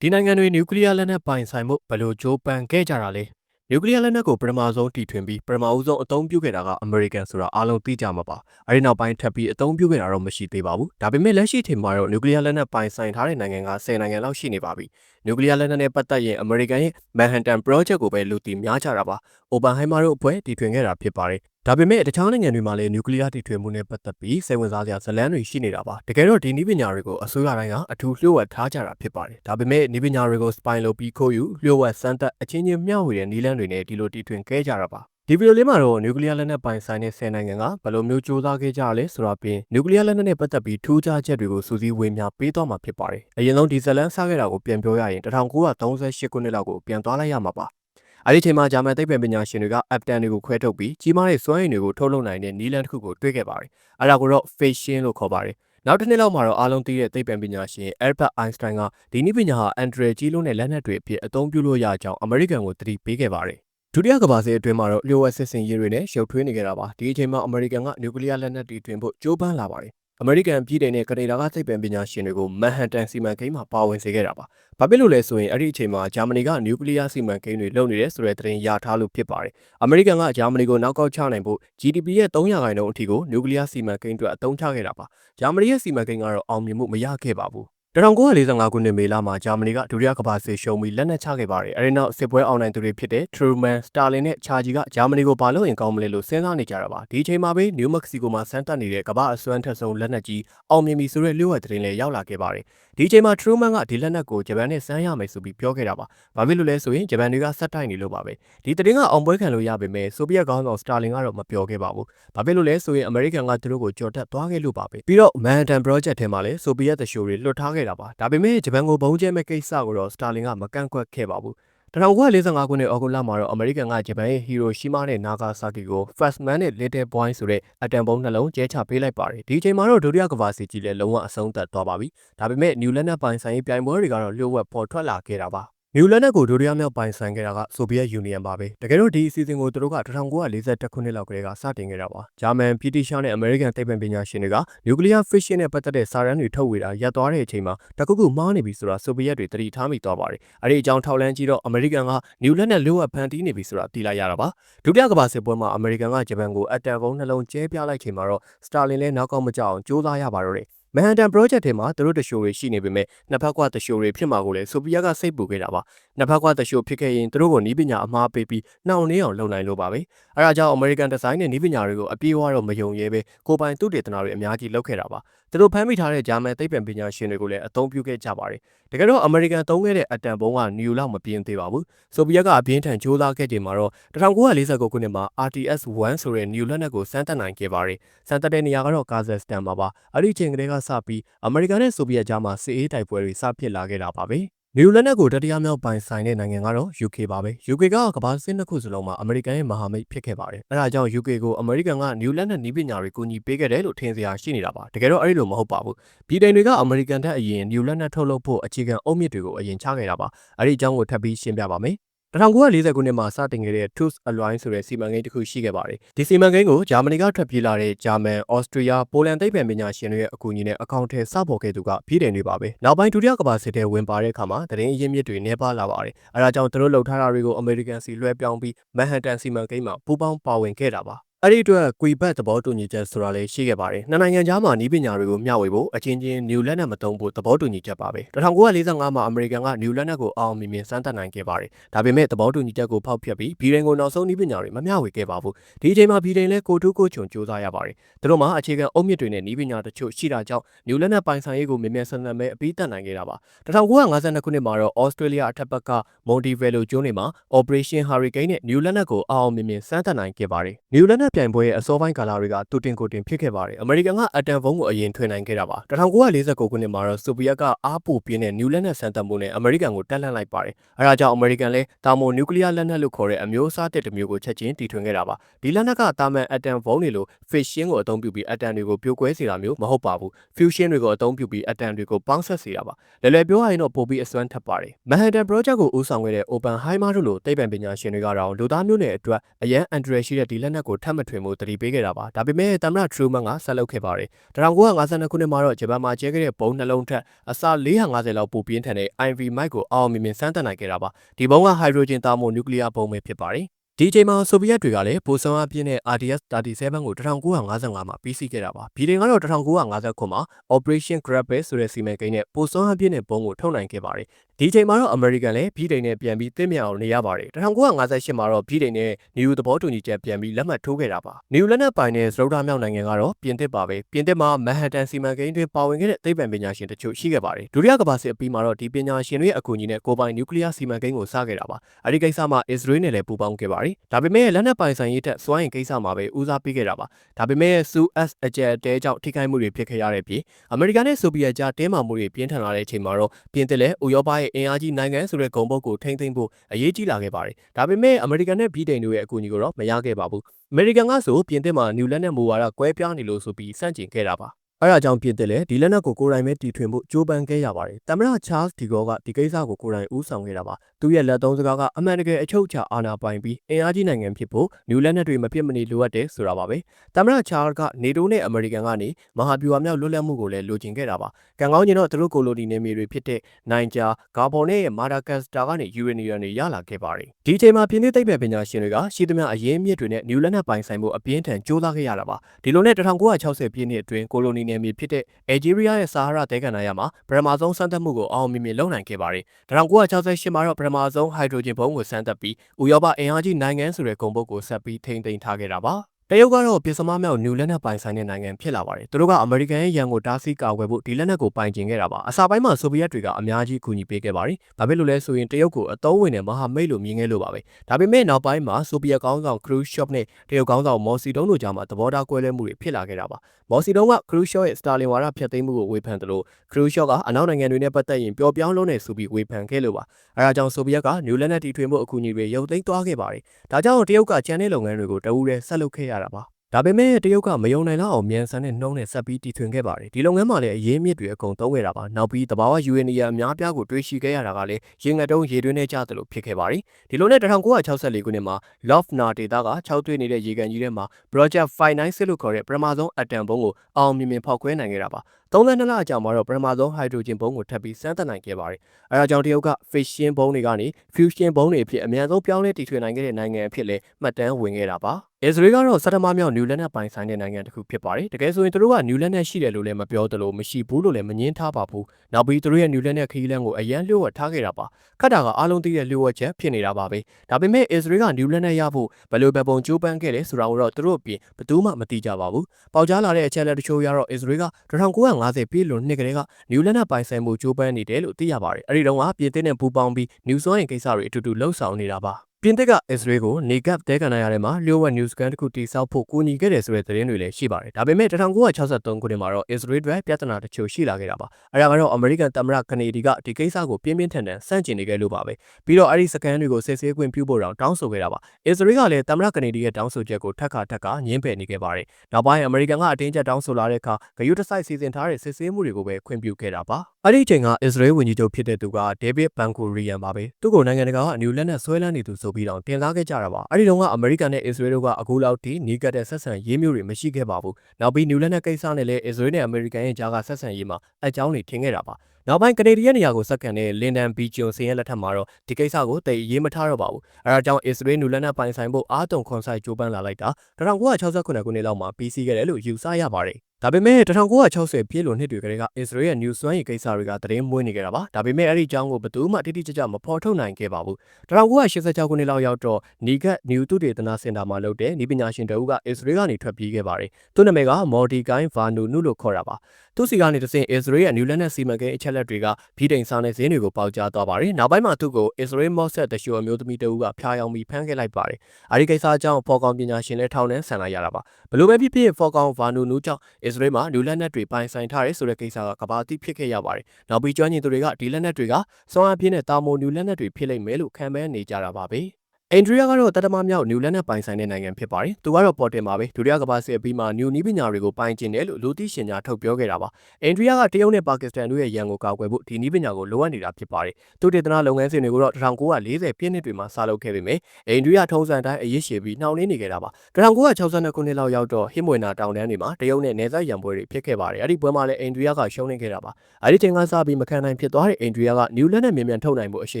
ဒီနိုင်ငံတွေနျူကလ িয়ারလက်နက်ပိုင်ဆိုင်မှုဘယ်လိုကြိုးပမ်းခဲ့ကြတာလဲနျူကလ িয়ারလက်နက်ကိုပထမဆုံးတီထွင်ပြီးပထမအဆုံးအသုံးပြုခဲ့တာကအမေရိကန်ဆိုတာအားလုံးသိကြမှာပါအဲဒီနောက်ပိုင်းထပ်ပြီးအသုံးပြုခဲ့တာတော့မရှိသေးပါဘူးဒါပေမဲ့လက်ရှိချိန်မှာတော့နျူကလ িয়ারလက်နက်ပိုင်ဆိုင်ထားတဲ့နိုင်ငံက10နိုင်ငံလောက်ရှိနေပါပြီ နျူကလ িয়ারလက်နက်နဲ့ပတ်သက်ရင်အမေရိကန်ရဲ့ Manhattan Project ကိုပဲလူသိများကြတာပါ။ Oppenheimer တို့အဖွဲ့တီထွင်ခဲ့တာဖြစ်ပါတယ်။ဒါပေမဲ့တခြားနိုင်ငံတွေမှာလည်းနျူကလ িয়ারတီထွင်မှုနဲ့ပတ်သက်ပြီးစိတ်ဝင်စားစရာဇာတ်လမ်းတွေရှိနေတာပါ။တကယ်တော့ဒီနည်းပညာတွေကိုအစိုးရတိုင်းကအထူးလျှို့ဝှက်ထားကြတာဖြစ်ပါတယ်။ဒါပေမဲ့နည်းပညာတွေကို spy လုပ်ပြီးခိုးယူလျှို့ဝှက်စမ်းသပ်အချင်းချင်းမျှဝေတဲ့နည်းလမ်းတွေနဲ့ဒီလိုတီထွင်ခဲ့ကြတာပါ။ ဒီဗီဒီယိုလေးမှာတော့နျူကလ িয়ারလက်နက်ပိုင်ဆိုင်တဲ့10နိုင်ငံကဘယ်လိုမျိုးစူးစမ်းခဲ့ကြရလဲဆိုတာပြင်နျူကလ িয়ারလက်နက်နဲ့ပတ်သက်ပြီးထူးခြားချက်တွေကိုစူးစီးဝေမျှပေးသွားမှာဖြစ်ပါတယ်။အရင်ဆုံးဒီဇလန်စခဲ့တာကိုပြန်ပြောရရင်1938ခုနှစ်လောက်ကိုပြန်သွားလိုက်ရမှာပါ။အဲဒီချိန်မှာဂျာမန်သိပ္ပံပညာရှင်တွေက အပ်တန်တွေကိုခွဲထုတ်ပြီးကြီးမားတဲ့စွမ်းအင်တွေကိုထုတ်လုပ်နိုင်တဲ့နည်းလမ်းတစ်ခုကိုတွေ့ခဲ့ပါတယ်။အဲဒါကိုတော့ fission လို့ခေါ်ပါတယ်။နောက်တစ်နှစ်လောက်မှာတော့အားလုံးသိတဲ့သိပ္ပံပညာရှင် Albert Einstein ကဒီနည်းပညာဟာအန်ဒရယ်ကြီးလုံးတဲ့လက်နက်တွေအဖြစ်အသုံးပြုလို့ရကြောင်းအမေရိကန်ကိုသတိပေးခဲ့ပါတယ်။ ဒုတိယကမ္ဘာစစ်အတွင်းမှာတော့လျှို့ဝှက်စစ်စင်ရေးတွေနဲ့ရှုပ်ထွေးနေကြတာပါဒီအချိန်မှာအမေရိကန်ကနျူကလ িয়ারလက်နက်တီထွင်ဖို့ကြိုးပမ်းလာပါတယ်အမေရိကန်ပြည်ထောင်တဲ့ကနေဒါကစိတ်ပံပညာရှင်တွေကိုမန်ဟန်တန်စီမံကိန်းမှာပါဝင်စေခဲ့တာပါ။ဘာဖြစ်လို့လဲဆိုရင်အဲ့ဒီအချိန်မှာဂျာမနီကနျူကလ িয়ার စီမံကိန်းတွေလုပ်နေတယ်ဆိုတဲ့သတင်းရထားလို့ဖြစ်ပါတယ်။အမေရိကန်ကဂျာမနီကိုနောက်ကောက်ချနိုင်ဖို့ GDP ရဲ့300ရာခိုင်နှုန်းအထိကိုနျူကလ িয়ার စီမံကိန်းအတွက်အသုံးချခဲ့တာပါ။ဂျာမနီရဲ့စီမံကိန်းကတော့အောင်မြင်မှုမရခဲ့ပါဘူး။ 1945ခုနှစ်မေလမှာဂျာမနီကဒုတိယကမ္ဘာစစ်ရှုံးပြီးလက်နက်ချခဲ့ပါတယ်။အဲဒီနောက်စစ်ပွဲအောင်နိုင်သူတွေဖြစ်တဲ့ Truman, Stalin နဲ့ Churchill ကဂျာမနီကိုဘာလို့ရင်ကောင်းမလဲလို့စဉ်းစားနေကြတာပါ။ဒီအချိန်မှာပဲ New Mexico မှာစမ်းသပ်နေတဲ့ကမ္ဘာအစွမ်းထက်ဆုံးလက်နက်ကြီးအောင်မြင်ပြီဆိုတဲ့လျှို့ဝှက်သတင်းလည်းရောက်လာခဲ့ပါတယ်။ဒီအချိန်မှာ Truman ကဒီလက်နက်ကိုဂျပန်နဲ့စမ်းရမယ်ဆိုပြီးပြောခဲ့တာပါ။ဘာဖြစ်လို့လဲဆိုရင်ဂျပန်တွေကစက်တိုက်နေလို့ပါပဲ။ဒီသတင်းကအောင်ပွဲခံလို့ရပေမဲ့ဆိုဗီယက်ခေါင်းဆောင် Stalin ကတော့မပြောခဲ့ပါဘူး။ဘာဖြစ်လို့လဲဆိုရင်အမေရိကန်ကသူတို့ကိုကြော်တက်သွားခဲ့လို့ပါပဲ။ပြီးတော့ Manhattan Project ထဲမှာလည်းဆိုဗီယက်တရှိုးတွေလွှတ်ထားခဲ့တာပါ။ဒါပေမဲ့ဂျပန်ကိုဘုံကျဲမဲ့ကိစ္စကိုတော့စတာလင်ကမကန့်ကွက်ခဲ့ပါဘူး1945ခုနှစ်ဩဂုတ်လမှာတော့အမေရိကန်ကဂျပန်ရဲ့ဟီရိုရှီမားနဲ့နာဂါဆာကီကို First Man နဲ့ Little Boy ဆိုတဲ့အတံပုံးနှလုံးကျဲချပေးလိုက်ပါတယ်ဒီအချိန်မှာတော့ဒုတိယကမ္ဘာစစ်ကြီးလည်းလုံးဝအဆုံးသတ်သွားပါပြီဒါပေမဲ့နျူလက်နက်ပိုင်ဆိုင်ရေးပြိုင်ပွဲတွေကတော့လျှို့ဝှက်ပေါ်ထွက်လာခဲ့တာပါ နျူလက်နက်ကိုဒုတိယမြောက်ပိုင်ဆိုင်ခဲ့တာကဆိုဗီယက်ယူနီယံပါပဲတကယ်တော့ဒီအစီအစဉ်ကိုသူတို့က1942ခုနှစ်လောက်ကလေးကစတင်ခဲ့တာပါဂျာမန်ဗြိတိရှနဲ့အမေရိကန်သိပ္ပံပညာရှင်တွေကနျူကလ িয়ার ဖစ်ရှင်နဲ့ပတ်သက်တဲ့စာရန်တွေထုတ်ဝေတာရပ်သွားတဲ့အချိန်မှာတခုခုမှားနေပြီဆိုတာဆိုဗီယက်တွေတတိထားမိသွားပါတယ်အဲဒီအကြောင်းထောက်လန်းကြည့်တော့အမေရိကန်ကနျူလက်နက်လိုအပ်ဖန်တီးနေပြီဆိုတာသိလိုက်ရတာပါဒုတိယကမ္ဘာစစ်ပွဲမှာအမေရိကန်ကဂျပန်ကိုအတန်ပုံးနှလုံးကျဲပြလိုက်ချိန်မှာတော့စတာလင်လည်းနောက်ကောက်မကြအောင်ကြိုးစားရပါတော့တယ် မန်ဟန်တန် project ထဲမှာသူတို့တရှိုးတွေရှိနေပေမဲ့နှစ်ဖက်ကတရှိုးတွေဖြစ်မှာကိုလည်းဆိုဗီယက်ကစိတ်ပူခဲ့တာပါနှစ်ဖက်ကတရှိုးဖြစ်ခဲ့ရင်သူတို့ကိုနီးပညာအမှားပေးပြီးနှောင့်နှေးအောင်လုပ်နိုင်လို့ပါပဲအဲဒါကြောင့် American Design နဲ့နီးပညာတွေကိုအပြေးအဝတော့မယုံရဲပဲကိုပိုင်သူတေသနာတွေအများကြီးလုပ်ခဲ့တာပါ သူတို့ဖမ်းမိထားတဲ့ဂျာမန်သိပ္ပံပညာရှင်တွေကိုလည်းအသုံးပြုခဲ့ကြပါတယ်တကယ်တော့ American သုံးခဲ့တဲ့အတန်ပုံးကနျူလောက်မပြင်းသေးပါဘူးဆိုဗီယက်ကအပြင်းထန်ကြိုးစားခဲ့ချိန်မှာတော့1949ခုနှစ်မှာ RTS-1 ဆိုတဲ့နျူလက်နက်ကိုစမ်းသပ်နိုင်ခဲ့ပါတယ်စမ်းသပ်တဲ့နေရာကတော့ကာဇက်စတန်မှာပါအဲ့ဒီချိန်ကလေးကစပြီးအမေရိကန်နဲ့ဆိုဗီယက်ကြားမှာစစ်အေးတိုက်ပွဲတွေစဖြစ်လာခဲ့တာပါပဲ နျူလက်နက်ကိုတတိယမြောက်ပိုင်ဆိုင်တဲ့နိုင်ငံကတော့ UK ပါပဲ UK ကကမ္ဘာစစ်နှစ်ခုစလုံးမှာအမေရိကန်ရဲ့မဟာမိတ်ဖြစ်ခဲ့ပါတယ်အဲဒါကြောင့် UK ကိုအမေရိကန်ကနျူလက်နက်နည်းပညာတွေကူညီပေးခဲ့တယ်လို့ထင်စရာရှိနေတာပါတကယ်တော့အဲ့ဒီလိုမဟုတ်ပါဘူးပြည်တိုင်တွေကအမေရိကန်တပ်အရင်နျူလက်နက်ထုတ်လုပ်ဖို့အခြေခံအုတ်မြစ်တွေကိုအရင်ချခဲ့တာပါအဲ့ဒီအကြောင်းကိုထပ်ပြီးရှင်းပြပါမယ် 1940ခုနှစ်မှာစတင်ခဲ့တဲ့ Tooth Alliance ဆိုတဲ့စီမံကိန်းတစ်ခုရှိခဲ့ပါတယ်။ဒီစီမံကိန်းကိုဂျာမနီကထွက်ပြေးလာတဲ့ဂျာမန်၊ဩစတြေးလျ၊ပိုလန်သိပ္ပံပညာရှင်တွေရဲ့အကူအညီနဲ့အကောင့်ထဲစပေါ်ခဲ့သူကပြည်တယ်တွေပါပဲ။နောက်ပိုင်းဒုတိယကမ္ဘာစစ်ထဲဝင်ပါတဲ့အခါမှာတရင်အရင်းမြစ်တွေနှဲပါလာပါတယ်။အဲဒါကြောင့်သူတို့လှုပ်ထားတာတွေကိုအမေရိကန်စီလွှဲပြောင်းပြီးမန်ဟန်တန်စီမံကိန်းမှာပူးပေါင်းပါဝင်ခဲ့တာပါ။ အဲ့ဒီအတွက်ကွီဘတ်သဘောတူညီချက်ဆိုတာလည်းရှိခဲ့ပါတယ်။နှစ်နိုင်ငံကြားမှာနီးပညာတွေကိုမျှဝေဖို့အချင်းချင်းနျူလက်နက်မသုံးဖို့သဘောတူညီချက်ပါပဲ။1945မှာအမေရိကန်ကနျူလက်နက်ကိုအောင်မြင်မြင်စမ်းသပ်နိုင်ခဲ့ပါတယ်။ဒါပေမဲ့သဘောတူညီချက်ကိုဖောက်ဖျက်ပြီးဗီဒင်ကိုနောက်ဆုံးနီးပညာတွေမမျှဝေခဲ့ပါဘူး။ဒီအချိန်မှာဗီဒင်လည်းကိုထုကိုချုံစူးစမ်းရပါတယ်။သူတို့မှာအခြေခံအုတ်မြစ်တွေနဲ့နီးပညာတချို့ရှိတာကြောင့်နျူလက်နက်ပိုင်ဆိုင်ရေးကိုမြင်မြန်ဆန်ဆန်ပဲအပြီးတက်နိုင်ခဲ့တာပါ။1952ခုနှစ်မှာတော့ဩစတြေးလျအထက်ဘက်က Montevideo ကျွန်းတွေမှာ Operation Hurricane နဲ့နျူလက်နက်ကိုအောင်မြင်မြင်စမ်းသပ်နိုင်ခဲ့ပါတယ်။နျူလက်နက်ပြိုင်ပွဲရဲ့အစောပိုင်းကာလတွေကတူတင်ကိုတင်ဖြစ်ခဲ့ပါတယ်အမေရိကန်ကအတန်ဖုံးကိုအရင်ထွင်နိုင်ခဲ့တာပါ1949ခုနှစ်မှာတော့ဆိုဗီယက်ကအားပိုပြင်းတဲ့နျူလက်နက်ဆန်တမှုနဲ့အမေရိကန်ကိုတက်လှန့်လိုက်ပါတယ်အဲဒါကြောင့်အမေရိကန်လည်းတာမိုနျူကလ িয়ার လက်နက်လို့ခေါ်တဲ့အမျိုးအစားတစ်မျိုးကိုချက်ချင်းတီထွင်ခဲ့တာပါဒီလက်နက်ကတာမန်အတန်ဖုံးတွေလို fission ကိုအသုံးပြုပြီးအတန်တွေကိုပြိုကွဲစေတာမျိုးမဟုတ်ပါဘူး fusion တွေကိုအသုံးပြုပြီးအတန်တွေကိုပေါင်းဆက်စေတာပါလဲလဲပြောရရင်တော့ပိုပြီးအစွမ်းထပ်ပါတယ် Manhattan Project ကိုဦးဆောင်ခဲ့တဲ့ Oppenheimer တို့လိုသိပ္ပံပညာရှင်တွေကတော့လူသားမျိုးနွယ်အတွက်အရန်အန်ဒရယ်ရှိတဲ့ဒီလက်နက်ကိုထပ်မမထွင်မှုတတိပေးခဲ့တာပါဒါပေမဲ့သမ္မတထရူမန်ကဆက်လုပ်ခဲ့ပါတယ်1952ခုနှစ်မှာတော့ဂျပန်မှာကျဲခဲ့တဲ့ဘုံနှလုံးထက်အစ450လောက်ပိုပြင်းထန်တဲ့ IV Mike ကိုအောင်မြင်မြင်စမ်းသပ်နိုင်ခဲ့တာပါဒီဘုံကဟိုက်ဒရိုဂျင်သာမိုနျူကလ িয়ার ဘုံပဲဖြစ်ပါတယ် ဒီအချိန်မှာဆိုဗီယက်တွေကလည်းပိုဆွန်အပြင်းတဲ့ RDS-37 ကို1955မှာပြီးစီးခဲ့တာပါ။ဗီဒင်ကတော့1959မှာ Operation Grapple ဆိုတဲ့စီမံကိန်းနဲ့ပိုဆွန်အပြင်းတဲ့ဘုံကိုထုတ်နိုင်ခဲ့ပါတယ်။ဒီအချိန်မှာတော့အမေရိကန်လည်းဗီဒင်နဲ့ပြန်ပြီးတင့်မြအောင်နေရပါတယ်။1958မှာတော့ဗီဒင်နဲ့နယူးသဘောတူညီချက်ပြန်ပြီးလက်မှတ်ထိုးခဲ့တာပါ။နယူးလက်နက်ပိုင်တဲ့စရုဒ္ဓမြောက်နိုင်ငံကတော့ပြင်သစ်ပါပဲ။ပြင်သစ်မှာမန်ဟတ်တန်စီမံကိန်းတွင်ပါဝင်ခဲ့တဲ့သိပ္ပံပညာရှင်တချို့ရှိခဲ့ပါတယ်။ဒုတိယကမ္ဘာစစ်အပြီးမှာတော့ဒီပညာရှင်တွေရဲ့အကူအညီနဲ့ကိုပိုင်နျူကလ িয়ার စီမံကိန်းကိုစခဲ့တာပါ။အဲဒီကိစ္စမှာအစ္စရေးနဲ့လည်းပူးပေါင်းခဲ့ပါတယ်။ဒါပေမဲ့လက်နက်ပိုင်ဆိုင်ရေးတက်စွမ်းရင်ကိစ္စမှာပဲဦးစားပေးခဲ့တာပါ။ဒါပေမဲ့ SUS အကြက်တဲကြောင့်ထိခိုက်မှုတွေဖြစ်ခဲ့ရတဲ့ပြည်အမေရိကန်နဲ့ဆိုဗီယက်ကြားတင်းမာမှုတွေပြင်းထန်လာတဲ့အချိန်မှာတော့ပြင်သစ်လည်းဥရောပရဲ့အင်အားကြီးနိုင်ငံဆိုတဲ့ဂုဏ်ပုတ်ကိုထိမ့်သိမ်းဖို့အရေးကြီးလာခဲ့ပါတယ်။ဒါပေမဲ့အမေရိကန်နဲ့ဗြိတိန်တို့ရဲ့အကူအညီကိုတော့မရခဲ့ပါဘူး။အမေရိကန်ကဆိုပြင်သစ်မှာနျူလက်နက်မူဝါဒကွဲပြားနေလို့ဆိုပြီးစန့်ကျင်ခဲ့တာပါ။ အဲဒါကြောင့်ပြင်သစ်လည်းဒီလက်နက်ကိုကိုယ်တိုင်ပဲတီထွင်ဖို့ကြိုးပမ်းခဲ့ရပါတယ်။တမရချားစ်ဒီဂေါကဒီကိစ္စကိုကိုယ်တိုင်ဦးဆောင်ခဲ့တာပါ။သူ့ရဲ့လက်သုံးစကားကအမှန်တကယ်အချုပ်အခြာအာဏာပိုင်ပြီးအင်အားကြီးနိုင်ငံဖြစ်ဖို့နျူလက်နက်တွေမဖြစ်မနေလိုအပ်တယ်ဆိုတာပါပဲ။တမရချားကနေတိုးနဲ့အမေရိကန်ကနေမဟာဗျူဟာမြောက်လွတ်လပ်မှုကိုလည်းလိုချင်ခဲ့တာပါ။ကံကောင်းကျင်တော့သူတို့ကိုလိုနီနယ်မြေတွေဖြစ်တဲ့နိုင်ဂျာ၊ဂါဘော်နဲ့မာဒါဂတ်စတာကနေယူရေနီယံတွေရလာခဲ့ပါတယ်။ဒီအချိန်မှာပြင်သစ်သိပ္ပံပညာရှင်တွေကရှိသမျှအရင်းမြစ်တွေနဲ့နျူလက်နက်ပိုင်ဆိုင်မှုအပြင်းထန်ကြိုးစားခဲ့ရတာပါ။ဒီလိုနဲ့1960ပြည့်နှစ်အတွင်းကိုလိုနီနယ်မြေဖြစ်တဲ့အယ်ဂျီးရီးယားရဲ့ဆာဟာရာဒဲကန်နာယာမှာပထမဆုံးစမ်းသပ်မှုကိုအောင်မြင်မြင်လုပ်နိုင်ခဲ့ပါတယ်။1968မှာတော့ပထမဆုံးဟိုက်ဒရိုဂျင်ဘုံးကိုစမ်းသပ်ပြီးဥရောပအင်အားကြီးနိုင်ငံဆိုတဲ့ဂုဏ်ပုတ်ကိုဆက်ပြီးထိန်းသိမ်းထားခဲ့တာပါ။ တရုတ်ကတော့ပြည်စမမြောက်နျူလက်နက်ပိုင်ဆိုင်တဲ့နိုင်ငံဖြစ်လာပါတယ်။သူတို့ကအမေရိကန်ရဲ့ရန်ကိုတားဆီးကာကွယ်ဖို့ဒီလက်နက်ကိုပိုင်ကျင်ခဲ့တာပါ။အစပိုင်းမှာဆိုဗီယက်တွေကအများကြီးကူညီပေးခဲ့ပါတယ်။ဘာဖြစ်လို့လဲဆိုရင်တရုတ်ကိုအသုံးဝင်တဲ့မဟာမိတ်လို့မြင်ခဲ့လို့ပါပဲ။ဒါပေမဲ့နောက်ပိုင်းမှာဆိုဗီယက်ကောင်းဆောင်ခရူရှော့နဲ့တရုတ်ကောင်းဆောင်မော်စီတုံးတို့ကြားမှာသဘောထားကွဲလွဲမှုတွေဖြစ်လာခဲ့တာပါ။မော်စီတုံးကခရူရှော့ရဲ့စတာလင်ဝါဒဖျက်သိမ်းမှုကိုဝေဖန်တယ်လို့ခရူရှော့ကအနောက်နိုင်ငံတွေနဲ့ပတ်သက်ရင်ပျော်ပြောင်းလုံးနဲ့ဆိုပြီးဝေဖန်ခဲ့လို့ပါ။အဲဒါကြောင့်ဆိုဗီယက်ကနျူလက်နက်တီထွင်မှုအကူအညီတွေရုပ်သိမ်းသွားခဲ့ပါတယ်။ဒါကြောင့်တရုတ်ကကျန်တဲ့လုပ်ငန်းတွေကိုတအူးတည်းဆက်လုပ်ခဲ့ရတာပါ။ဒါပေမဲ့တရုတ်ကမယုံနိုင်လောက်အောင်မြန်ဆန်တဲ့နှုံးနဲ့ဆက်ပြီးတီထွင်ခဲ့ပါတယ်ဒီလုပ်ငန်းမှာလည်းအရေးမြစ်တွေအကုန်သုံးခဲ့တာပါနောက်ပြီးတဘာဝ UNIA အများပြားကိုတွေးရှိခဲ့ရတာကလည်းရေငတ်တုံးရေတွင်းနဲ့ကျသလိုဖြစ်ခဲ့ပါတယ်ဒီလိုနဲ့1964ခုနှစ်မှာ Love Na ဒေတာက6တွေ့နေတဲ့ရေကန်ကြီးထဲမှာ Project 59လို့ခေါ်တဲ့ပထမဆုံးအတန်ဘုံကိုအောင်မြင်မြင်ဖောက်ခွဲနိုင်ခဲ့တာပါ 32လအကြာမှာတော့ပထမဆုံးဟိုက်ဒရိုဂျင်ဘုံကိုထပ်ပြီးစမ်းသပ်နိုင်ခဲ့ပါတယ်။အဲဒါကြောင့်တရုတ်က fission ဘုံတွေကနေ fusion ဘုံတွေအဖြစ်အများဆုံးပြောင်းလဲတည်ထွင်နိုင်ခဲ့တဲ့နိုင်ငံအဖြစ်လည်းမှတ်တမ်းဝင်ခဲ့တာပါ။အစ္စရေးကတော့စတမမြောက်နျူလက်နက်ပိုင်ဆိုင်တဲ့နိုင်ငံတစ်ခုဖြစ်ပါတယ်။တကယ်ဆိုရင်သူတို့ကနျူလက်နက်ရှိတယ်လို့လည်းမပြောသလိုမရှိဘူးလို့လည်းမငင်းထားပါဘူး။နောက်ပြီးသူတို့ရဲ့နျူလက်နက်ခရီးလမ်းကိုအရန်လျှို့ဝှက်ထားခဲ့တာပါ။ခတ်တာကအားလုံးသိတဲ့လျှို့ဝှက်ချက်ဖြစ်နေတာပါပဲ။ဒါပေမဲ့အစ္စရေးကနျူလက်နက်ရဖို့ဘယ်လိုပဲပုံကြိုးပမ်းခဲ့လဲဆိုတာကိုတော့သူတို့အပြင်ဘယ်သူမှမသိကြပါဘူး။ပေါက်ကြားလာတဲ့အချက်လက်တချို့ရတော့အစ္စရေးက1950ပြည်လွန်နှစ်ကလေးကနျူလက်နက်ပိုင်ဆိုင်မှုကြိုးပမ်းနေတယ်လို့သိရပါတယ်။အဲဒီတော့ကပြည်သစ်နဲ့ပူးပေါင်းပြီးနျူစွမ်းအင်ကိစ္စတွေအတူတူလှုပ်ဆောင်နေတာပါ။ ပြင်သစ်ကအစ္စရေးကိုနေကပ်တဲကန်နာရထဲမှာလျှို့ဝှက် news scan တစ်ခုတိစောက်ဖို့ကူညီခဲ့တယ်ဆိုတဲ့သတင်းတွေလည်းရှိပါတယ်။ဒါပေမဲ့1963ခုနှစ်မှာတော့အစ္စရေးတွေပြဿနာတချို့ရှိလာခဲ့တာပါ။အဲဒါကတော့အမေရိကန်သမ္မတကနေဒီကဒီကိစ္စကိုပြင်းပြင်းထန်ထန်စန့်ကျင်နေခဲ့လို့ပါပဲ။ပြီးတော့အဲ့ဒီစကန်တွေကိုစစ်ဆေးခွင့်ပြုဖို့တောင်းဆိုခဲ့တာပါ။အစ္စရေးကလည်းသမ္မတကနေဒီရဲ့တောင်းဆိုချက်ကိုထပ်ခါထပ်ခါညှင်းပယ်နေခဲ့ပါတယ်။နောက်ပိုင်းအမေရိကန်ကအတင်းကျပ်တောင်းဆိုလာတဲ့အခါဂယုတစိုက်စီစဉ်ထားတဲ့စစ်ဆေးမှုတွေကိုပဲခွင့်ပြုခဲ့တာပါ။အဲ့ဒီအချိန်ကအစ္စရေးဝန်ကြီးချုပ်ဖြစ်တဲ့သူကဒေးဗစ်ဘန်ကိုရီယန်ပါပဲ။သူ့ကိုနိုင်ငံတကာကအနျူလက်နက်ဆွဲလန်းနေသူဆိုပြီးတော့တင်စားခဲ့ကြတာပါအဲ့ဒီတုန်းကအမေရိကန်နဲ့အစ္စရေးတို့ကအခုလောက်ထိနီးကပ်တဲ့ဆက်ဆံရေးမျိုးတွေမရှိခဲ့ပါဘူးနောက်ပြီးနျူလက်နက်ကိစ္စနဲ့လည်းအစ္စရေးနဲ့အမေရိကန်ရဲ့ကြားကဆက်ဆံရေးမှာအကြောင်းတွေထင်ခဲ့တာပါနောက်ပိုင်းကနေဒီရဲ့နေရာကိုစက္ကန်တဲ့လင်ဒန်ဘီဂျွန်စင်ရဲ့လက်ထက်မှာတော့ဒီကိစ္စကိုတိတ်ရေးမထားတော့ပါဘူးအဲဒါကြောင့်အစ္စရေးနျူလက်နက်ပိုင်ဆိုင်ဖို့အာတုံခွန်ဆိုင်ကြိုးပမ်းလာလိုက်တာ1969ခုနှစ်လောက်မှာပြီးစီးခဲ့တယ်လို့ယူဆရပါတယ် ဒါပေမဲ့1960ပြည့်လွန်နှစ်တွေကလေးကအစ္စရေးရဲ့ news စွမ်းရည်ကိစ္စတွေကသတင်းမွေးနေကြတာပါဒါပေမဲ့အဲ့ဒီအကြောင်းကိုဘယ်သူမှတိတိကျကျမဖော်ထုတ်နိုင်ခဲ့ပါဘူး1986ခုနှစ်လောက်ရောက်တော့နီဂတ် new သုတေသနစင်တာမှာလုပ်တဲ့ဤပညာရှင်တအုပ်ကအစ္စရေးကနေထွက်ပြေးခဲ့ပါတယ်သူ့နာမည်က Mordecai Vanu လို့ခေါ်တာပါသူစီကနေတဆင့်အစ္စရေးရဲ့ new land စီမံကိန်းအချက်လက်တွေကဗီဒိန်စာနဲ့ဇင်းတွေကိုပေါက်ကြားသွားပါတယ်နောက်ပိုင်းမှာသူ့ကိုအစ္စရေး Mossad တရှိုအမျိုးသမီးတအုပ်ကဖျားယောင်းပြီးဖမ်းခဲ့လိုက်ပါတယ်အဲဒီကိစ္စအကြောင်းဖော်ကောင်ပညာရှင်လည်းထောင်ထဲဆန်လိုက်ရတာပါဘလို့ပဲဖြစ်ဖြစ်ဖော်ကောင် Vanu နူးကြောင့်အစ္စရေးမှာ new land တွေပိုင်ဆိုင်ထားတယ်ဆိုတဲ့ကိစ္စကကဘာတိဖြစ်ခဲ့ရပါတယ်။နောက်ပြီးကျွမ်းကျင်သူတွေကဒီလက်နက်တွေကစွမ်းအားပြင်းတဲ့တာမိုနျူလက်နက်တွေဖြစ်လိမ့်မယ်လို့ခံမှန်းနေကြတာပါပဲ။ အင်ဒရီယာကတော့တတမမြောက်နျူလက်နက်ပိုင်ဆိုင်တဲ့နိုင်ငံဖြစ်ပါတယ်။သူကတော့ပေါ်တင်ပါပဲဒုတိယကမ္ဘာစစ်အပြီးမှာနျူနီးပညာတွေကိုပိုင်ကျင်တယ်လို့လူသိရှင်ကြားထုတ်ပြောခဲ့တာပါ။အင်ဒရီယာကတရုတ်နဲ့ပါကစ္စတန်တို့ရဲ့ရန်ကိုကာကွယ်ဖို့ဒီနီးပညာကိုလိုအပ်နေတာဖြစ်ပါတယ်။သူတေသနာလုပ်ငန်းစဉ်တွေကိုတော့1940ပြည့်နှစ်တွေမှာစလုပ်ခဲ့ပေမယ့်အင်ဒရီယာထုံးစံတိုင်းအရေးရှည်ပြီးနှောင့်နှေးနေခဲ့တာပါ။1962ခုနှစ်လောက်ရောက်တော့ဟစ်မွေနာတောင်တန်းတွေမှာတရုတ်နဲ့နယ်စပ်ရန်ပွဲတွေဖြစ်ခဲ့ပါတယ်။အဲ့ဒီပွဲမှာလည်းအင်ဒရီယာကရှုံးနေခဲ့တာပါ။အဲ့ဒီချိန်ကစပြီးမခံနိုင်ဖြစ်သွားတဲ့အင်ဒရီယာကနျူလက်နက်မြန်မြန်ထုတ်နိုင်ဖို့အရှိ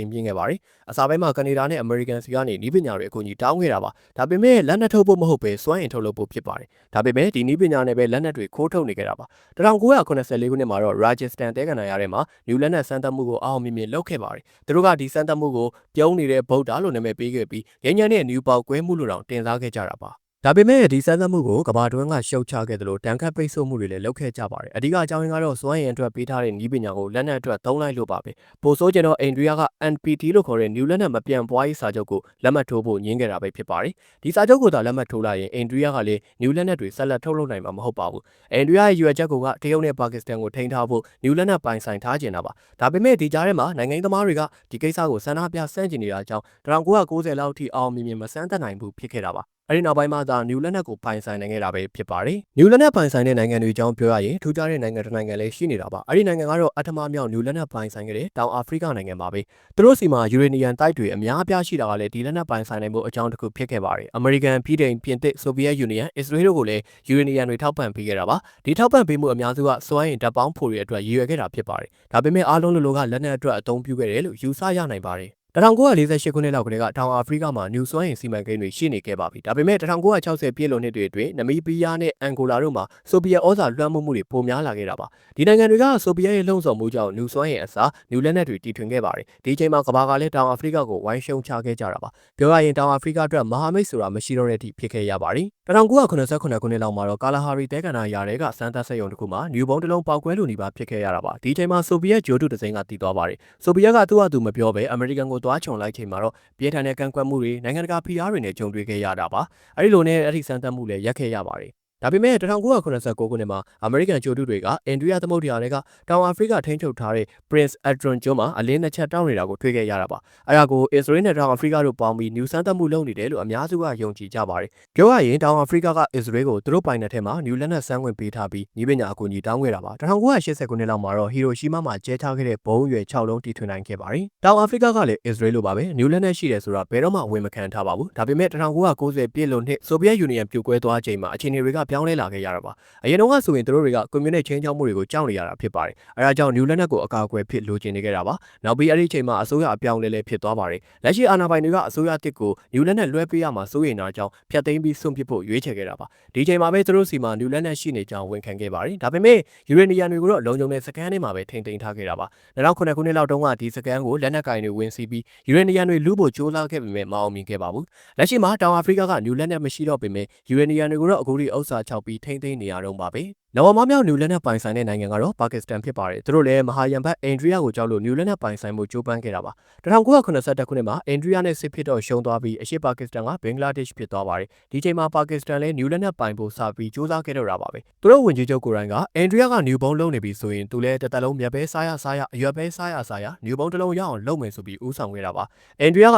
န်ပြင်းခဲ့ပါတယ်။အစားပိုင်းမှာကနေဒါနဲ့အမေရိကန်စီကနေနီးပညာတွေအကူအညီတောင်းခဲ့တာပါဒါပေမဲ့လက်နက်ထုတ်ဖို့မဟုတ်ပဲစွမ်းအင်ထုတ်လုပ်ဖို့ဖြစ်ပါတယ်ဒါပေမဲ့ဒီနည်းပညာနဲ့ပဲလက်နက်တွေခိုးထုတ်နေကြတာပါ1984ခုနှစ်မှာတော့ Rajasthan တဲကန္နာရထဲမှာနျူလက်နက်စမ်းသပ်မှုကိုအောင်မြင်မြင်လုပ်ခဲ့ပါတယ်သူတို့ကဒီစမ်းသပ်မှုကိုပြုံးနေတဲ့ဗုဒ္ဓလို့နာမည်ပေးခဲ့ပြီးငញ្ញနဲ့နျူပေါကွဲမှုလို့တောင်တင်စားခဲ့ကြတာပါ ဒါပေမဲ့ဒီစမ်းသပ်မှုကိုကဘာတွင်းကရှုတ်ချခဲ့တယ်လို့တန်ခတ်ပိတ်ဆို့မှုတွေလည်းလုပ်ခဲ့ကြပါတယ်။အဓိကအကြောင်းရင်းကတော့စွမ်းရည်အတွက်ပေးထားတဲ့နည်းပညာကိုလက်နက်အတွက်သုံးလိုက်လို့ပါပဲ။ပိုဆိုးကျတော့အိန္ဒိယက NPT လို့ခေါ်တဲ့ New လက်နက်မပြန်ပွားရေးစာချုပ်ကိုလက်မှတ်ထိုးဖို့ညှင်းခဲ့တာပဲဖြစ်ပါတယ်။ဒီစာချုပ်ကိုသာလက်မှတ်ထိုးလိုက်ရင်အိန္ဒိယကလည်း New လက်နက်တွေဆက်လက်ထုတ်လုပ်နိုင်မှာမဟုတ်ပါဘူး။အိန္ဒိယရဲ့ရွေချက်ကိုကတရုတ်နဲ့ပါကစ္စတန်ကိုထိန်းထားဖို့ New လက်နက်ပိုင်ဆိုင်ထားကျင်တာပါ။ဒါပေမဲ့ဒီကြားထဲမှာနိုင်ငံသမားတွေကဒီကိစ္စကိုစန္ဒပြဆန့်ကျင်နေတာကြောင့်1990လောက်ထိအောင်မြင်မြင်မစမ်းသပ်နိုင်ဘူးဖြစ်ခဲ့တာပါ။ အဲဒီနောက်ပိုင်းမှာသာနျူလက်နက်ကိုပိုင်ဆိုင်နိုင်ခဲ့တာပဲဖြစ်ပါတယ်။နျူလက်နက်ပိုင်ဆိုင်တဲ့နိုင်ငံတွေအကြောင်းပြောရရင်ထူးခြားတဲ့နိုင်ငံတစ်နိုင်ငံလည်းရှိနေတာပါ။အဲဒီနိုင်ငံကတော့အထမမြောက်နျူလက်နက်ပိုင်ဆိုင်ခဲ့တဲ့တောင်အာဖရိကနိုင်ငံပါပဲ။သူတို့စီမှာယူရေနီယံတိုက်တွေအများအပြားရှိတာကလည်းဒီလက်နက်ပိုင်ဆိုင်နိုင်မှုအကြောင်းတစ်ခုဖြစ်ခဲ့ပါတယ်။အမေရိကန်ပြည်ထောင်ပြင်သစ်ဆိုဗီယက်ယူနီယံအစ္စရေးတို့ကိုလည်းယူရေနီယံတွေထောက်ပံ့ပေးခဲ့တာပါ။ဒီထောက်ပံ့ပေးမှုအများစုကစွမ်းအင်ဓာတ်ပေါင်းဖို့တွေအတွက်ရည်ရွယ်ခဲ့တာဖြစ်ပါတယ်။ဒါပေမဲ့အားလုံးလိုလိုကလက်နက်အတွက်အသုံးပြုခဲ့တယ်လို့ယူဆရနိုင်ပါတယ်။ 1948ခုနှစ်လောက်ကတည်းကတောင်အာဖရိကမှာနျူစွမ်းအင်စီမံကိန်းတွေရှိနေခဲ့ပါပြီ။ဒါပေမဲ့1960ပြည့်လွန်နှစ်တွေအတွင်းနမီးဘီးယားနဲ့အန်ဂိုလာတို့မှာဆိုဗီယက်ဩဇာလွှမ်းမိုးမှုတွေပိုများလာခဲ့တာပါ။ဒီနိုင်ငံတွေကဆိုဗီယက်ရဲ့လှုံ့ဆော်မှုကြောင့်နျူစွမ်းအင်အစားနျူလက်နက်တွေတီထွင်ခဲ့ပါတယ်။ဒီချိန်မှာကမ္ဘာကလည်းတောင်အာဖရိကကိုဝိုင်းရှုံချခဲ့ကြတာပါ။ပြောရရင်တောင်အာဖရိကအတွက်မဟာမိတ်ဆိုတာမရှိတော့တဲ့အထိဖြစ်ခဲ့ရပါတယ်။1989ခုနှစ်လောက်မှာတော့ကာလာဟာရီတဲကန်နာယာတွေကစမ်းသပ်စက်ရုံတစ်ခုမှာနျူဘုံတစ်လုံးပေါက်ကွဲလို့နေပါဖြစ်ခဲ့ရတာပါ။ဒီချိန်မှာဆိုဗီယက်ဂျိုတုတစိမ်းကတည်သွားပါတယ်။ဆိုဗီယက်ကသူ့အတူမပြောဘဲအမေရိကန်ကိုသွားချုံလိုက်ချိန်မှာတော့ပြင်းထန်တဲ့ကန့်ကွက်မှုတွေနိုင်ငံတကာဖိအားတွေနဲ့ကြုံတွေ့ခဲ့ရတာပါအဲဒီလိုနဲ့အဲ့ဒီစမ်းသပ်မှုလည်းရက်ခဲ့ရပါတယ် ဒါပေမဲ့1989ခုနှစ်မှာအမေရိကန်ဂျိုတုတွေကအိန္ဒိယသမုဒ္ဒရာတွေကတောင်အာဖရိကထိန်းချုပ်ထားတဲ့ Prince Edward ကျွန်းမှာအလင်းနှစ်ချက်တောင်းနေတာကိုတွေ့ခဲ့ရတာပါ။အဲဒါကိုအစ္စရေးနဲ့တောင်အာဖရိကတို့ပေါင်းပြီးနျူစမ်းသပ်မှုလုပ်နေတယ်လို့အများစုကယုံကြည်ကြပါတယ်။ပြောရရင်တောင်အာဖရိကကအစ္စရေးကိုသူတို့ပိုင်တဲ့ထဲမှာနျူလက်နက်စမ်းဝင်ပေးထားပြီးညီပညာအကူအညီတောင်းခဲ့တာပါ။1980ခုနှစ်လောက်မှာတော့ဟီရိုရှီမာမှာကျဲချခဲ့တဲ့ဘုံရွယ်6လုံးတီထွင်နိုင်ခဲ့ပါတယ်။တောင်အာဖရိကကလည်းအစ္စရေးလိုပါပဲနျူလက်နက်ရှိတယ်ဆိုတာဘယ်တော့မှဝင်မခံထားပါဘူး။ဒါပေမဲ့1990ပြည့်လွန်နှစ်ဆိုဗီယက်ယူနီယံပြိုကွဲသွားချိန်မှာအခြေအနေတွေကပြောင်းလဲလာခဲ့ရတာပါပါအရင်တော့ကဆိုရင်တို့တွေကကွန်မြူနတီချင်းချောင်းမှုတွေကိုကြောက်နေရတာဖြစ်ပါတယ်အဲဒါကြောင့်နျူလက်နက်ကိုအကာအကွယ်ဖြစ်လိုချင်နေကြတာပါနောက်ပြီးအဲ့ဒီအချိန်မှာအစိုးရအပြောင်းလဲလဲဖြစ်သွားပါတယ်လက်ရှိအာဏာပိုင်တွေကအစိုးရတစ်ကိုနျူလက်နက်လွှဲပေးရမှာစိုးရိမ်တာကြောင့်ဖျက်သိမ်းပြီးဆွန့်ပစ်ဖို့ရွေးချယ်ခဲ့တာပါဒီချိန်မှာပဲသူတို့စီမှာနျူလက်နက်ရှိနေကြောင်းဝန်ခံခဲ့ပါတယ်ဒါပေမဲ့ယူရေနီယံတွေကိုတော့လုံခြုံတဲ့စကန်ထဲမှာပဲထိန်းသိမ်းထားခဲ့တာပါ2009ခုနှစ်လောက်တုန်းကဒီစကန်ကိုလက်နက်ကင်တွေဝင်စီးပြီးယူရေနီယံတွေလူဖို့ကြိုးစားခဲ့ပေမဲ့မအောင်မြင်ခဲ့ပါဘူးလက်ရှိမှာတောင်အာဖရိကကနျူလက်နက်မရှိတော့ပေမဲ့ယူရေနီယံတွေကိုတော့အခုထိဥစ္စာချောက်ပြီးထိန်းသိမ်းနေရတော့ပါပဲ နဝမမြောက်နျူလက်နက်ပိုင်ဆိုင်တဲ့နိုင်ငံကတော့ပါကစ္စတန်ဖြစ်ပါတယ်သူတို့လည်းမဟာယံဘတ်အိန္ဒိယကိုကြောက်လို့နျူလက်နက်ပိုင်ဆိုင်မှုကြိုးပမ်းခဲ့တာပါ1982ခုနှစ်မှာအိန္ဒိယနဲ့စစ်ဖြစ်တော့ရှုံးသွားပြီးအရှေ့ပါကစ္စတန်ကဘင်္ဂလားဒေ့ရှ်ဖြစ်သွားပါတယ်ဒီချိန်မှာပါကစ္စတန်လည်းနျူလက်နက်ပိုင်ဖို့စပြီးစူးစမ်းခဲ့တော့တာပါပဲသူတို့ဝင်ကြီးချုပ်ကိုယ်တိုင်ကအိန္ဒိယကနျူဘုံလုံးနေပြီဆိုရင်သူလည်းတစ်သက်လုံးမြက်ပဲစားရစားရအရွက်ပဲစားရစားရနျူဘုံတစ်လုံးရအောင်လုပ်မယ်ဆိုပြီးဦးဆောင်ခဲ့တာပါအိန္ဒိယက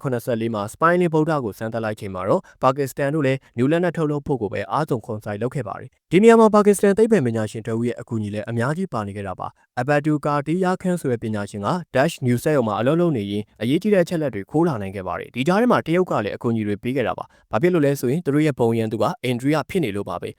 1984မှာစပိုင်းလင်းဗုဒ္ဓကိုစမ်းသပ်လိုက်ချိန်မှာတော့ပါကစ္စတန်တို့လည်းနျူလက်နက်ထုတ်လုပ်ဖို့ကိုပဲအားသွန်ခွန်ဆိုင်လုပ်ခဲ့ပါတယ်ဒီနေရာမှာပါကစ္စတန်သိပ္ပံပညာရှင်တဦးရဲ့အကူအညီလည်းအများကြီးပါနေခဲ့တာပါအဘတူကာတီယာခန်းဆိုတဲ့ပညာရှင်က Dash News ဆက်ရုံမှာအလုပ်လုပ်နေရင်အရေးကြီးတဲ့အချက်လက်တွေခိုးလာနိုင်ခဲ့ပါတယ်ဒီကြားထဲမှာတရုတ်ကလည်းအကူအညီတွေပေးခဲ့တာပါဘာဖြစ်လို့လဲဆိုရင်သူတို့ရဲ့ပုံရန်သူကအိန္ဒိယဖြစ်နေလို့ပါပဲ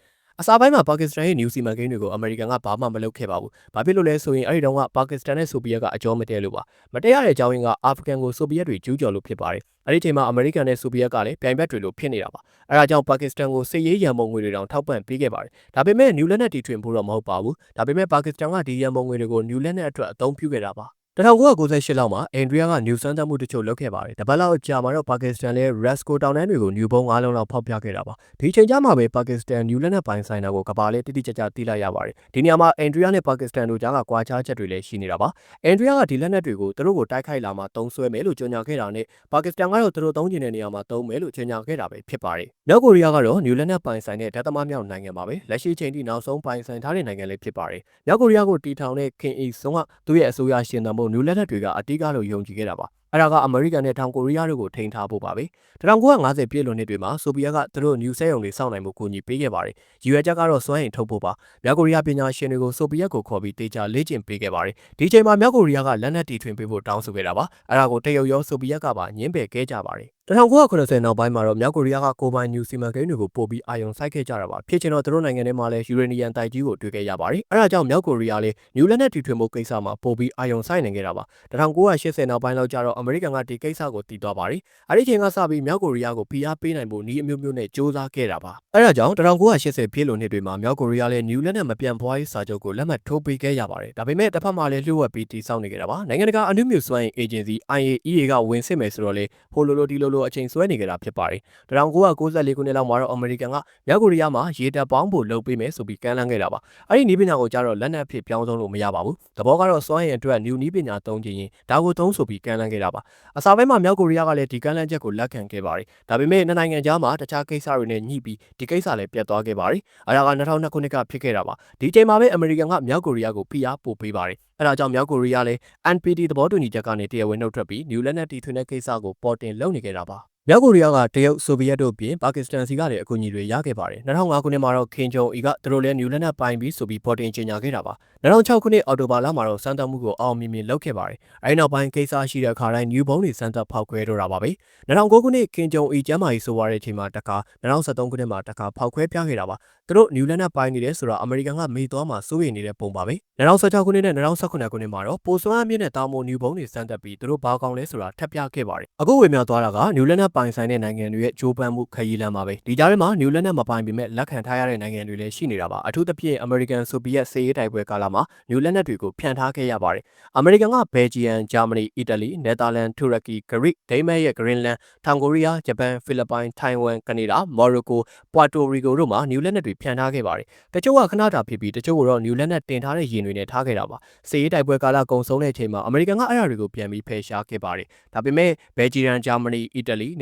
အစားပိုင်းမှာပါကစ္စတန်ရဲ့ new စီမံကိန်းတွေကိုအမေရိကန်ကဘာမှမလုပ်ခဲ့ပါဘူး။ဘာဖြစ်လို့လဲဆိုရင်အဲ့ဒီတုန်းကပါကစ္စတန်နဲ့ဆိုဗီယက်ကအကြောမတည့်လို့ပါ။မတည့်ရတဲ့အကြောင်းရင်းကအာဖဂန်ကိုဆိုဗီယက်တွေကျူးကျော်လို့ဖြစ်ပါတယ်။အဲ့ဒီချိန်မှာအမေရိကန်နဲ့ဆိုဗီယက်ကလည်းပြိုင်ဘက်တွေလိုဖြစ်နေတာပါ။အဲဒါကြောင့်ပါကစ္စတန်ကိုစစ်ရေးရန်ပုံငွေတွေတောင်ထောက်ပံ့ပေးခဲ့ပါတယ်။ဒါပေမဲ့ new လက်နက်တီထွင်ဖို့တော့မဟုတ်ပါဘူး။ဒါပေမဲ့ပါကစ္စတန်ကဒီရန်ပုံငွေတွေကို new လက်နက်အတွက်အသုံးပြုခဲ့တာပါ။ 1998လောက်မှာအိန္ဒိယကနျူစမ်းသပ်မှုတချို့လုပ်ခဲ့ပါတယ်။တပတ်လောက်ကြာမှာတော့ပါကစ္စတန်လည်း Rasco တောင်တန်းတွေကိုနျူဘုံ၅လုံးလောက်ဖောက်ပြခဲ့တာပါ။ဒီချိန်ကျမှပဲပါကစ္စတန်နျူလက်နက်ပိုင်ဆိုင်တာကိုကဘာလေးတိတိကျကျသိလိုက်ရပါတယ်။ဒီနေရာမှာအိန္ဒိယနဲ့ပါကစ္စတန်တို့ကြားကကွာခြားချက်တွေလည်းရှိနေတာပါ။အိန္ဒိယကဒီလက်နက်တွေကိုသူတို့ကိုတိုက်ခိုက်လာမှတုံးဆွဲမယ်လို့ကြေညာခဲ့တာနဲ့ပါကစ္စတန်ကတော့သူတို့သုံးကျင်တဲ့နေရာမှာတုံးမယ်လို့ကြေညာခဲ့တာပဲဖြစ်ပါတယ်။မြောက်ကိုရီးယားကတော့နျူလက်နက်ပိုင်ဆိုင်တဲ့ဓာတ်သမားမြောက်နိုင်ငံပါပဲ။လက်ရှိချိန်ထိနောက်ဆုံးပိုင်ဆိုင်ထားတဲ့နိုင်ငံလည်းဖြစ်ပါတယ်။မြောက်ကိုရီးယားကိုတီထောင်တဲ့ခင်အီဆွန်ကသူ့ရဲ့အစိုးရရှင်သန်မှုနျူလက်နက်တွေကအတိကလို့ယုံကြည်ခဲ့တာပါ အဲ့ဒါကအမေရိကန်နဲ့တောင်ကိုရီးယားတို့ကိုထိန်းထားဖို့ပါပဲ1950ပြည့်လွန်နှစ်တွေမှာဆိုဗီယက်ကသူတို့နျူစဲရုံတွေစောင့်နိုင်မှုကူညီပေးခဲ့ပါတယ်ရည်ရွယ်ချက်ကတော့စွမ်းအင်ထုတ်ဖို့ပါမြောက်ကိုရီးယားပညာရှင်တွေကိုဆိုဗီယက်ကိုခေါ်ပြီးတေချာလေ့ကျင့်ပေးခဲ့ပါတယ်ဒီချိန်မှာမြောက်ကိုရီးယားကလက်နက်တီထွင်ပေးဖို့တောင်းဆိုခဲ့တာပါအဲ့ဒါကိုတရုတ်ရောဆိုဗီယက်ကပါညှင်းပယ်ခဲ့ကြပါတယ်1990နောက်ပိုင်းမှာတော့မြောက်ကိုရီးယားကကိုပိုင်နျူစီမံကိန်းတွေကိုပို့ပြီးအာရုံစိုက်ခဲ့ကြတာပါဖြစ်ချင်တော့သူတို့နိုင်ငံထဲမှာလည်းယူရေနီယံတိုက်ကြီးကိုတွေ့ခဲ့ရပါတယ်အဲ့ဒါကြောင့်မြောက်ကိုရီးယားလည်းနျူလက်နက်တီထွင်မှုကိစ္စမှာပို့ပြီးအာရုံစိုက်နေခဲ့တာပါ1980နောက်ပိုင်းလောက်ကျတော့အမေရိကန်ကဒီကိစ္စကိုတည်သွားပါတယ်အဲ့ဒီချိန်ကစပြီးမြောက်ကိုရီးယားကိုဖိအားပေးနိုင်ဖို့နည်းအမျိုးမျိုးနဲ့စ조사ခဲ့တာပါအဲ့ဒါကြောင့်1980ပြည့်လွန်နှစ်တွေမှာမြောက်ကိုရီးယားလည်းနျူလက်နက်မပြန့်ပွားရေးစာချုပ်ကိုလက်မှတ်ထိုးပေးခဲ့ရပါတယ်ဒါပေမဲ့တစ်ဖက်မှာလည်းလျှို့ဝှက်ပြီးတည်ဆောက်နေကြတာပါနိုင်ငံတကာအနုမြူစွမ်းအင်အေဂျင်စီ IAEA ကဝင်စစ်မယ်ဆိုတော့လေဟိုလိုလိုဒီလိုလိုအချိန်ဆွဲနေကြတာဖြစ်ပါတယ်1994ခုနှစ်လောက်မှာတော့အမေရိကန်ကမြောက်ကိုရီးယားမှာရေတပ်ပေါင်းဖို့လုပ်ပေးမယ်ဆိုပြီးကမ်းလှမ်းခဲ့တာပါအဲ့ဒီနည်းပညာကိုကြတော့လက်နက်အဖြစ်ပြောင်းဆုံးလို့မရပါဘူးသဘောကတော့စွမ်းအင်အတွက်နျူနည်းပညာသုံးခြင်းရင်ဒါကိုသုံးဆိုပြီးကမ်းလှမ်းခဲ့တာပါအစားပိုင်းမှာမြောက်ကိုရီးယားကလည်းဒီကမ်းလှမ်းချက်ကိုလက်ခံခဲ့ပါတယ်ဒါပေမဲ့နှစ်နိုင်ငံကြားမှာတခြားကိစ္စတွေနဲ့ညှိပြီးဒီကိစ္စလည်းပြတ်သွားခဲ့ပါတယ်အဲ့ဒါက2002ခုနှစ်ကဖြစ်ခဲ့တာပါဒီချိန်မှာပဲအမေရိကန်ကမြောက်ကိုရီးယားကိုဖိအားပို့ပေးပါတယ်အဲ့ဒါကြောင့်မြောက်ကိုရီးယားလည်း NPT သဘောတူညီချက်ကနေတရားဝင်နှုတ်ထွက်ပြီးနျူလက်နက်တီထွင်တဲ့ကိစ္စကိုပေါ်တင်လုပ်နေကြတာပါ မြောက်ကိုရီးယားကတရုတ်ဆိုဗီယက်တို့ပြင်ပါကစ္စတန်စီကလည်းအကူအညီတွေရခဲ့ပါတယ်2005ခုနှစ်မှာတော့ခင်ဂျုံအီကသူတို့လည်းနျူလက်နက်ပိုင်ပြီးဆိုပြီးပေါ်တင်ကြေညာခဲ့တာပါ2006ခုနှစ်အော်တိုဘာလမှာတော့စမ်းသပ်မှုကိုအောင်မြင်မြင်လုပ်ခဲ့ပါတယ်အဲဒီနောက်ပိုင်းကိစ္စရှိတဲ့အခါတိုင်းနျူဘုံတွေစမ်းသပ်ဖောက်ခွဲတော့တာပါပဲ2009ခုနှစ်ခင်ဂျုံအီကျမ်းမာရေးဆိုရတဲ့အချိန်မှာတခါ2013ခုနှစ်မှာတခါဖောက်ခွဲပြခဲ့တာပါသူတို့နျူလက်နက်ပိုင်နေတယ်ဆိုတော့အမေရိကန်ကမေးသွားမှစိုးရိမ်နေတဲ့ပုံပါပဲ2016ခုနှစ်နဲ့2018ခုနှစ်မှာတော့ပိုစွမ်းအမြင့်နဲ့တာမိုနျူဘုံတွေစမ်းသပ်ပြီးသူတို့ဘာကောင်းလဲဆိုတာထပ်ပြခဲ့ပါတယ်အခုဝေမျှသွားတာကနျူလက်နက်ပိုင်ဆိုင်တဲ့နိုင်ငံတွေရဲ့ဂျိုးပန်းမှုခရီးလမ်းပါပဲဒီကြားထဲမှာနျူလက်နက်မပိုင်ပေမဲ့လက်ခံထားရတဲ့နိုင်ငံတွေလည်းရှိနေတာပါအထူးသဖြင့်အမေရိကန်ဆိုဗီယက်စစ်ရေးတိုက်ပွဲကာလမှာနျူလက်နက်တွေကိုဖြန့်ထားခဲ့ရပါတယ်အမေရိကန်ကဘယ်ဂျီယမ်ဂျာမနီအီတလီနယ်သာလန်တူရကီဂရိဒိန်းမတ်ရဲ့ဂရင်းလန်တောင်ကိုရီးယားဂျပန်ဖိလစ်ပိုင်ထိုင်ဝမ်ကနေဒါမော်ရိုကိုပွာတိုရီကိုတို့မှာနျူလက်နက်တွေဖြန့်ထားခဲ့ပါတယ်တချို့ကခဏတာဖြစ်ပြီးတချို့ကတော့နျူလက်နက်တင်ထားတဲ့ယင်တွေနဲ့ထားခဲ့တာပါစစ်ရေးတိုက်ပွဲကာလကုံဆုံးတဲ့အချိန်မှာအမေရိကန်ကအဲ့အရာတွေကိုပြန်ပြီးဖယ်ရှားခဲ့ပါတယ်ဒါပေမဲ့ဘယ်ဂျီယမ်ဂျာမ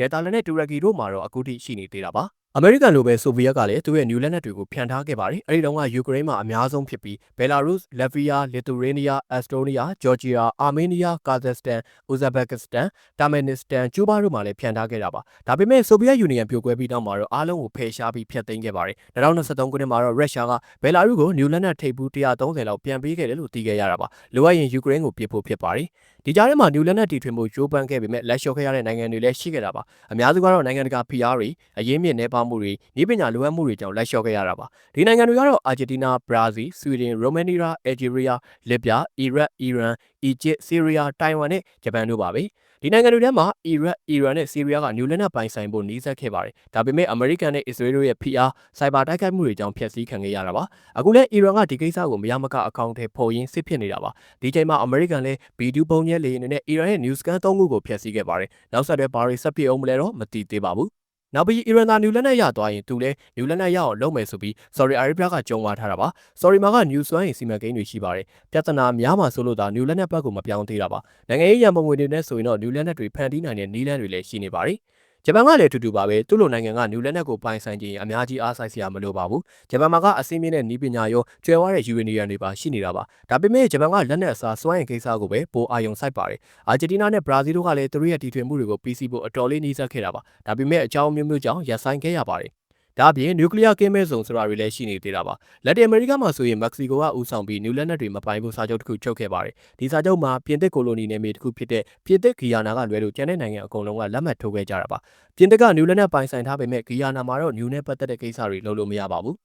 နီအီတလီနယ်သာလန်နဲ့တူရကီတို့မှာတော့အခုထိရှိနေသေးတာပါ အမေရိကန်လိုပဲဆိုဗီယက်ကလည်းသူ့ရဲ့နျူလက်နက်တွေကိုဖြန့်ထားခဲ့ပါတယ်။အဲဒီတုန်းကယူကရိန်းမှာအများဆုံးဖြစ်ပြီးဘယ်လာရုစ်၊လက်ဗီးယား၊လစ်သူရေးနီးယား၊အက်စတိုးနီးယား၊ဂျော်ဂျီယာ၊အာမေးနီးယား၊ကာဇက်စတန်၊ဥဇဘက်ကစ္စတန်၊တာမန်နစ္စတန်၊ကျူးဘားတို့မှာလည်းဖြန့်ထားခဲ့တာပါ။ဒါပေမဲ့ဆိုဗီယက်ယူနီယံပြိုကွဲပြီးနောက်မှာတော့အားလုံးကိုဖယ်ရှားပြီးဖျက်သိမ်းခဲ့ပါတယ်။2023ခုနှစ်မှာတော့ရုရှားကဘယ်လာရုစ်ကိုနျူလက်နက်ထိပ်ဘူး130လောက်ပြန်ပေးခဲ့တယ်လို့သိခဲ့ရတာပါ။လိုအပ်ရင်ယူကရိန်းကိုပြစ်ဖို့ဖြစ်ပါတယ်။ဒီကြားထဲမှာနျူလက်နက်တီထွင်မှုကြိုးပမ်းခဲ့ပေမဲ့လက်လျှော့ခဲ့ရတဲ့နိုင်ငံတွေလည်းရှိခဲ့တာပါအများစုကတော့နိုင်ငံတကာဖိအားတွေအရေးမြင့်နေပါမှုတွေဤပညာလိုအပ်မှုတွေကြောင့်လက်လျှော့ခဲ့ရတာပါဒီနိုင်ငံတွေကတော့အာဂျင်တီးနားဘရာဇီးဆွီဒင်ရိုမေနီးယားအယ်ဂျီးရီးယားလစ်ဗျာအီရတ်အီရန်အီဂျစ်ဆီးရီးယားတိုင်ဝမ်နဲ့ဂျပန်တို့ပါပဲဒီနိုင်ငံတွေထဲမှာအီရတ်အီရန်နဲ့ဆီးရီးယားကနျူလက်နက်ပိုင်ဆိုင်ဖို့နှီးစပ်ခဲ့ပါတယ်ဒါပေမဲ့အမေရိကန်နဲ့အစ္စရေးတို့ရဲ့ဖိအားစိုက်ဘာတိုက်ခိုက်မှုတွေကြောင့်ဖျက်ဆီးခံခဲ့ရတာပါအခုလည်းအီရန်ကဒီကိစ္စကိုမရမကအကောင့်ထဲပေါ်ရင်းစစ်ဖြစ်နေတာပါဒီချိန်မှာအမေရိကန်လည်းဗီဒီယိုပုံရဲလေအနေနဲ့အီရန်ရဲ့ news scan သုံးခုကိုဖျက်ဆီးခဲ့ပါတယ်နောက်ဆက်တွဲဘာတွေဆက်ဖြစ်အောင်မလဲတော့မသိသေးပါဘူး နောက်ပြီးအီရန်သားနျူလက်နက်ရသွားရင်သူလည်းနျူလက်နက်ရအောင်လုပ်မယ်ဆိုပြီး Saudi Arabia ကကြုံဝါထားတာပါ Saudi မှာကနျူစွမ်းရင်စီမံကိန်းတွေရှိပါတယ်ပြဿနာများမှာဆိုလို့ဒါနျူလက်နက်ဘက်ကိုမပြောင်းသေးတာပါနိုင်ငံရေးရန်ပုံငွေတွေနဲ့ဆိုရင်တော့နျူလက်နက်တွေဖန်တီးနိုင်တဲ့နည်းလမ်းတွေလည်းရှိနေပါတယ် ဂျပန်ကလည်းအတူတူပါပဲသူ့လိုနိုင်ငံကနျူလက်နက်ကိုပိုင်ဆိုင်ခြင်းအများကြီးအားစိုက်စရာမလိုပါဘူးဂျပန်မှာကအစင်းမြင့်တဲ့နီးပညာရောကျွဲဝါတဲ့ယူရေနီယံတွေပါရှိနေတာပါဒါပေမဲ့ဂျပန်ကလက်နက်အစားစွမ်းအင်ကိစ္စကိုပဲပိုအာရုံစိုက်ပါတယ်အာဂျင်တီးနားနဲ့ဘရာဇီးတို့ကလည်းသူတို့ရဲ့တီထွင်မှုတွေကိုပြီးစီးဖို့အတော်လေးနှီးစပ်ခဲ့တာပါဒါပေမဲ့အကြောင်းမျိုးမျိုးကြောင့်ရပ်ဆိုင်းခဲ့ရပါတယ် ဒါအပြင်နျူကလ িয়ার ကင်းမဲ့ဇုံဆိုတာတွေလည်းရှိနေသေးတာပါလက်တင်အမေရိကမှာဆိုရင်မက္ကဆီကိုကဦးဆောင်ပြီးနျူလက်နက်တွေမပိုင်ဖို့စာချုပ်တစ်ခုချုပ်ခဲ့ပါတယ်ဒီစာချုပ်မှာပြင်သစ်ကိုလိုနီနယ်မြေတစ်ခုဖြစ်တဲ့ပြင်သစ်ဂီယာနာကလွဲလို့ကျန်တဲ့နိုင်ငံအကုန်လုံးကလက်မှတ်ထိုးခဲ့ကြတာပါပြင်သစ်ကနျူလက်နက်ပိုင်ဆိုင်ထားပေမဲ့ဂီယာနာမှာတော့နျူနဲ့ပတ်သက်တဲ့ကိစ္စတွေလုပ်လို့မရပါဘူး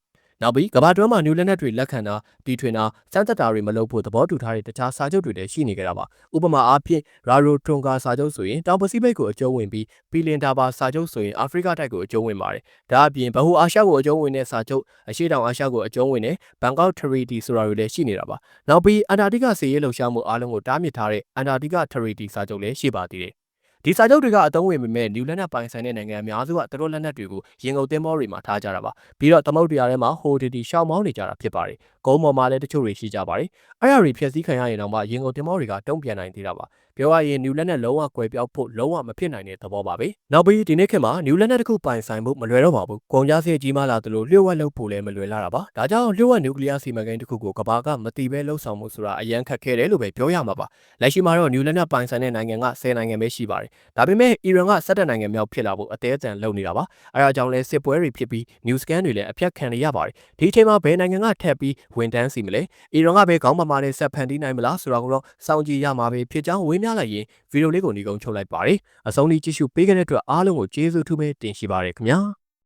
နောက်ပြီးကမ္ဘာတွင်းမှာနျူလက်နက်တွေလက်ခံတာတီထွင်တာစမ်းသပ်တာတွေမလုပ်ဖို့သဘောတူထားတဲ့တခြားစာချုပ်တွေလည်းရှိနေကြတာပါဥပမာအားဖြင့်ရာရိုထွန်ကာစာချုပ်ဆိုရင်တောင်ပစိဖိတ်ကိုအကျုံးဝင်ပြီးပီလင်တာဘာစာချုပ်ဆိုရင်အာဖရိကတိုက်ကိုအကျုံးဝင်ပါတယ်ဒါအပြင်ဗဟိုအာရှကိုအကျုံးဝင်တဲ့စာချုပ်အရှေ့တောင်အာရှကိုအကျုံးဝင်တဲ့ဘန်ကောက်ထရီတီဆိုတာတွေလည်းရှိနေတာပါနောက်ပြီးအန်တာတိကစီရေးလှုပ်ရှားမှုအားလုံးကိုတားမြစ်ထားတဲ့အန်တာတိကထရီတီစာချုပ်လည်းရှိပါသေးတယ် ဒီစာချုပ်တွေကအသုံးဝင်ပေမဲ့နျူလက်နက်ပိုင်ဆိုင်တဲ့နိုင်ငံအများစုကသူတို့လက်နက်တွေကိုရင်ကုန်သင်းမောတွေမှာထားကြတာပါပြီးတော့သမုတ်တရားထဲမှာဟိုတီတီရှောင်းမောင်းနေကြတာဖြစ်ပါတယ်ကုန်းပေါ်မှာလည်းတချို့တွေရှိကြပါတယ်အဲ့အရာတွေဖြည့်ဆည်းခံရရင်တော့မှရင်ကုန်သင်းမောတွေကတုံ့ပြန်နိုင်သေးတာပါပြောရရင်နျူလက်နက်လုံးဝကွယ်ပြောက်ဖို့လုံးဝမဖြစ်နိုင်တဲ့သဘောပါပဲနောက်ပြီးဒီနေ့ခေတ်မှာနျူလက်နက်တစ်ခုပိုင်ဆိုင်ဖို့မလွယ်တော့ပါဘူးကုန်ကြစရိတ်ကြီးမားလာသလိုလျှို့ဝှက်လုပ်ဖို့လည်းမလွယ်လာတာပါဒါကြောင့်လျှို့ဝှက်နျူကလ িয়ার စီမံကိန်းတစ်ခုကိုကဘာကမတိပဲလှုပ်ဆောင်မှုဆိုတာအရန်ခက်ခဲတယ်လို့ပဲပြောရမှာပါလက်ရှိမှာတော့နျူလက်နက်ပိုင်ဆိုင်တဲ့နိုင်ငံက10နိုင်ငံပဲရှိပါတယ်ဒါပေမဲ့အီရန်က17နိုင်ငံမြောက်ဖြစ်လာဖို့အသေးအံလုပ်နေတာပါအဲဒါကြောင့်လဲစစ်ပွဲတွေဖြစ်ပြီး new scan တွေလည်းအပြတ်ခံရရပါတယ်ဒီအချိန်မှာဘယ်နိုင်ငံကထက်ပြီးဝန်တန်းစီမလဲအီရန်ကပဲခေါင်းမမာနဲ့ဆက်ဖန်တီးနိုင်မလားဆိုတာကိုတော့စောင့်ကြည့်ရမှာပဲဖြစ်ကြောင်းဝေးများလိုက်ရင်ဗီဒီယိုလေးကိုညီကုန်းချုပ်လိုက်ပါတယ်အဆုံးထိကြည့်ရှုပေးခဲ့တဲ့အတွက်အားလုံးကိုကျေးဇူးထူးပဲတင်ရှိပါရခင်ဗျာ